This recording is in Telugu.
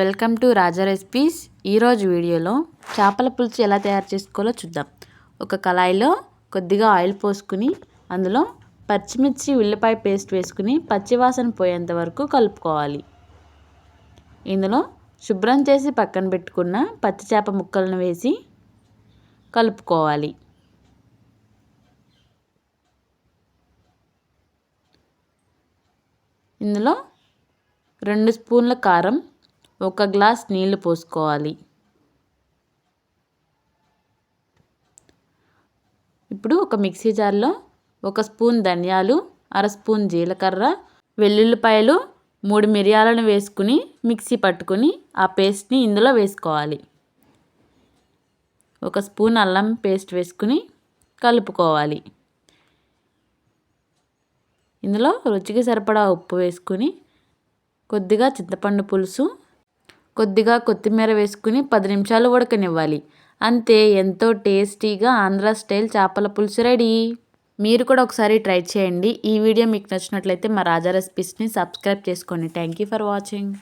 Welcome to Raja recipes. ఈరోజు వీడియోలో చేపల పులుసు ఎలా తయారు చేసుకోవాలో చూద్దాం. ఒక కళాయిలో కొద్దిగా ఆయిల్ పోసుకుని అందులో పచ్చిమిర్చి ఉల్లిపాయ పేస్ట్ వేసుకుని పచ్చివాసన పోయేంత వరకు కలుపుకోవాలి. ఇందులో శుభ్రం చేసి పక్కన పెట్టుకున్న పచ్చి చేప ముక్కలను వేసి కలుపుకోవాలి. ఇందులో రెండు స్పూన్ల కారం ఒక గ్లాస్ నీళ్ళు పోసుకోవాలి. ఇప్పుడు ఒక మిక్సీ జార్లో ఒక స్పూన్ ధనియాలు అర స్పూన్ జీలకర్ర వెల్లుల్లిపాయలు మూడు మిరియాలను వేసుకుని మిక్సీ పట్టుకుని ఆ పేస్ట్ని ఇందులో వేసుకోవాలి. ఒక స్పూన్ అల్లం పేస్ట్ వేసుకుని కలుపుకోవాలి. ఇందులో రుచికి సరిపడా ఉప్పు వేసుకుని కొద్దిగా చింతపండు పులుసు కొద్దిగా కొత్తిమీర వేసుకుని పది నిమిషాలు ఉడకనివ్వాలి. అంతే ఎంతో టేస్టీగా ఆంధ్ర స్టైల్ చేపల పులుసు రెడీ. మీరు కూడా ఒకసారి ట్రై చేయండి. ఈ వీడియో మీకు నచ్చినట్లయితే మా రాజా రెసిపీస్ని సబ్స్క్రైబ్ చేసుకోండి థ్యాంక్ యూ ఫర్ వాచింగ్.